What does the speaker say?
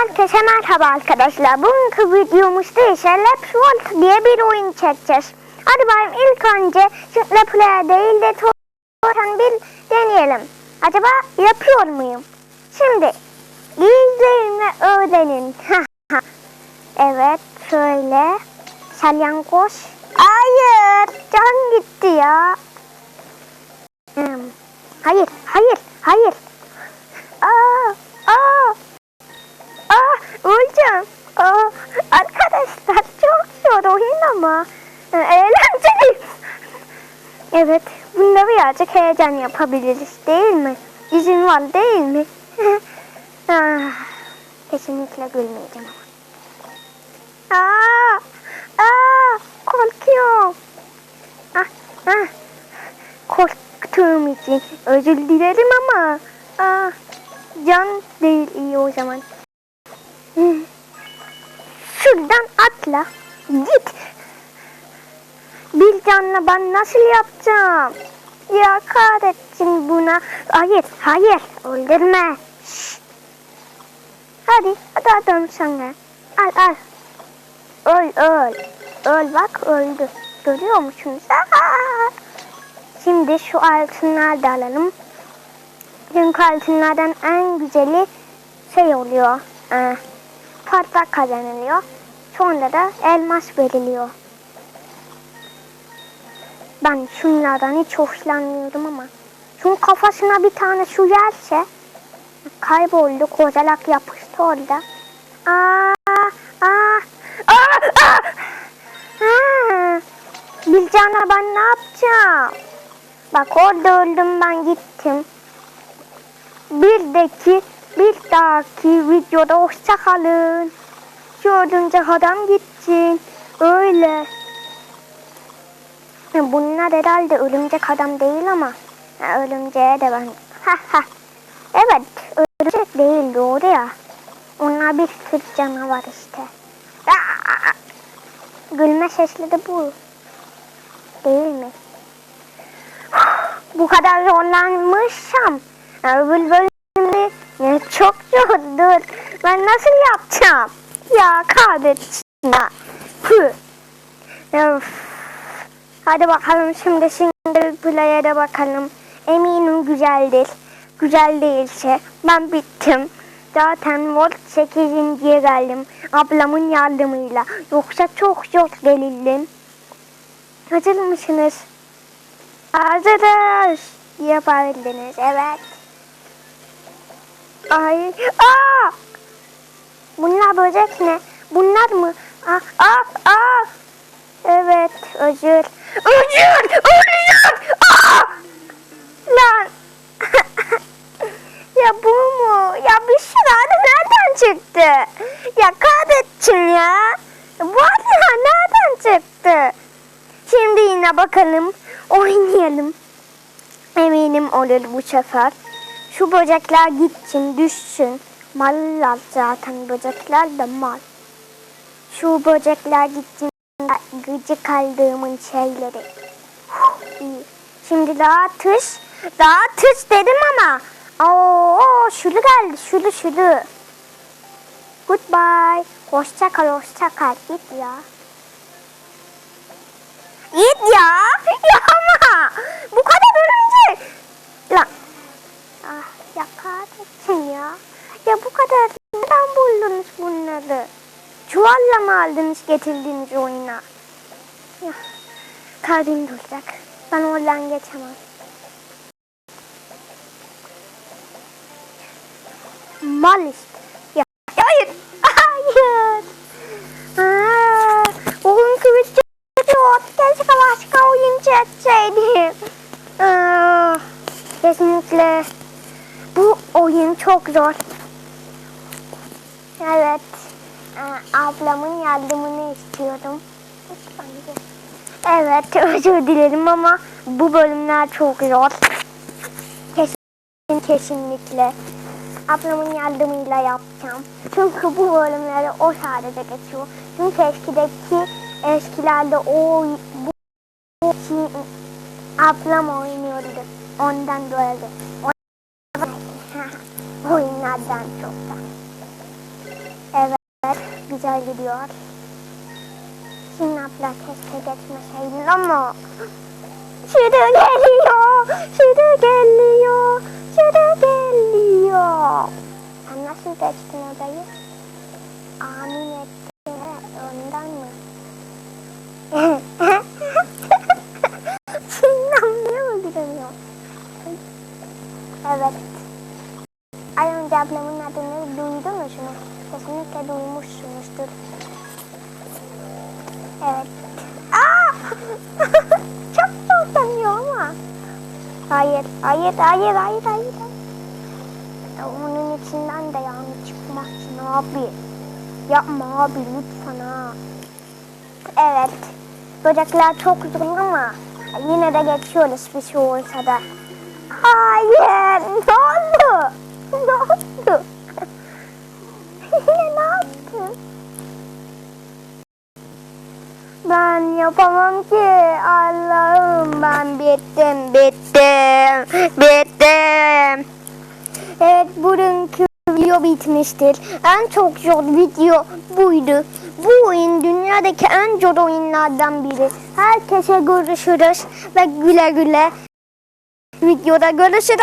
Herkese merhaba arkadaşlar. Bugünkü videomuzda ise Let's Volt diye bir oyun çekeceğiz. Hadi bayım ilk önce şu Play değil de Torrent bir deneyelim. Acaba yapıyor muyum? Şimdi izleyin ve öğrenin. evet şöyle salyangoz. Hayır can gitti ya. Hmm. Hayır hayır hayır. Öleceğim. Aa, arkadaşlar çok zor oyun ama e, eğlenceli. Evet, bunda birazcık heyecan yapabiliriz değil mi? İzin var değil mi? ah, kesinlikle gülmeyeceğim ama. Aa, aa, korkuyorum. Ah, ah, korktuğum için özür dilerim ama. Ah, can değil iyi o zaman. Şuradan atla. Git. Bir canla ben nasıl yapacağım? Ya kahretsin buna. Hayır, hayır. Öldürme. Şşş. Hadi, hadi adam sana. Al, al. Öl, öl. Öl bak öldü. Görüyor musunuz? Aa! Şimdi şu altınları da alalım. Çünkü altınlardan en güzeli şey oluyor. E, parça kazanılıyor. Sonra da elmas veriliyor. Ben şunlardan hiç hoşlanmıyorum ama. Şunun kafasına bir tane su gelse kayboldu. Kozalak yapıştı orada. Aa, aa, aa, aa. Ha, Bilcan'a ben ne yapacağım? Bak orada öldüm ben gittim. Bir deki bir dahaki videoda hoşça örümcek adam gitsin. Öyle. Bunlar herhalde örümcek adam değil ama. Ha, örümceğe de ben. Ha ha. Evet örümcek değil doğru ya. Onlar bir tür canavar işte. Aa! Gülme sesli de bu. Değil mi? Bu kadar zorlanmışsam. Öbür bölümde çok zordur. Ben nasıl yapacağım? Ya kahretsin. Hı. Öf. Hadi bakalım şimdi single play'e de bakalım. Eminim güzeldir. Güzel değilse ben bittim. Zaten Volt 8.ye geldim. Ablamın yardımıyla. Yoksa çok zor gelirdim. Hazır mısınız? Hazırız. Yapabildiniz. Evet. Ay. Aa! Bunlar böcek ne? Bunlar mı? Aa, aa, aa. Evet, özür. Özür! Özür! Aa! Lan! ya bu mu? Ya bir şurada nereden çıktı? Ya kahretsin ya. Bu arada nereden çıktı? Şimdi yine bakalım. Oynayalım. Eminim olur bu sefer. Şu böcekler gitsin, düşsün. Mallar zaten böcekler de mal. Şu böcekler gitsin. Gıcık aldığımın şeyleri. Şimdi daha tış. Daha tış dedim ama. Oo, şunu geldi. Şunu şunu. Goodbye. Hoşça kal, hoşça kal. Git ya. Git ya. Ya ama. Bu kadar örümcek. Lan. Ah ya kahretsin ya. Ya bu kadar neden buldunuz bunları? Çuvalla mı aldınız getirdiniz oyuna? Ya kalbim duracak. Ben oradan geçemem. Mal işte. Ya hayır. Hayır. Aa, bugünkü video keşke başka oyun çekseydim. Aa, kesinlikle bu oyun çok zor. Evet. Ee, ablamın yardımını istiyordum. Evet özür dilerim ama bu bölümler çok zor. Kesin, kesinlikle. Ablamın yardımıyla yapacağım. Çünkü bu bölümleri o sadece geçiyor. Çünkü eskideki eskilerde o bu, ablam oynuyordu. Ondan böyle. O- oyunlardan çoktan. Güzel gidiyor. Şimdi abla keşke geçmeseydin ama. Şurada geliyor, şurada geliyor, şurada geliyor. Sen nasıl geçtin odayı? Amin etti. Ondan mı? Şimdi anlıyor mu bilmiyorum. Evet. Az önce ablamın adını? Kesinlikle duymuşsunuzdur. Evet. Aa! Çok zorlanıyor ama. Hayır, hayır, hayır, hayır, hayır. Ya Onun içinden de yani çıkmazsın abi. Yapma abi lütfen ha. Evet. Böcekler çok zor ama yine de geçiyoruz bir şey olsa da. Hayır. Ne oldu? Ne oldu? Ben yapamam ki. Allah'ım ben bittim, bittim, bittim. Evet bugünkü video bitmiştir. En çok zor video buydu. Bu oyun dünyadaki en zor oyunlardan biri. Herkese görüşürüz ve güle güle. Videoda görüşürüz.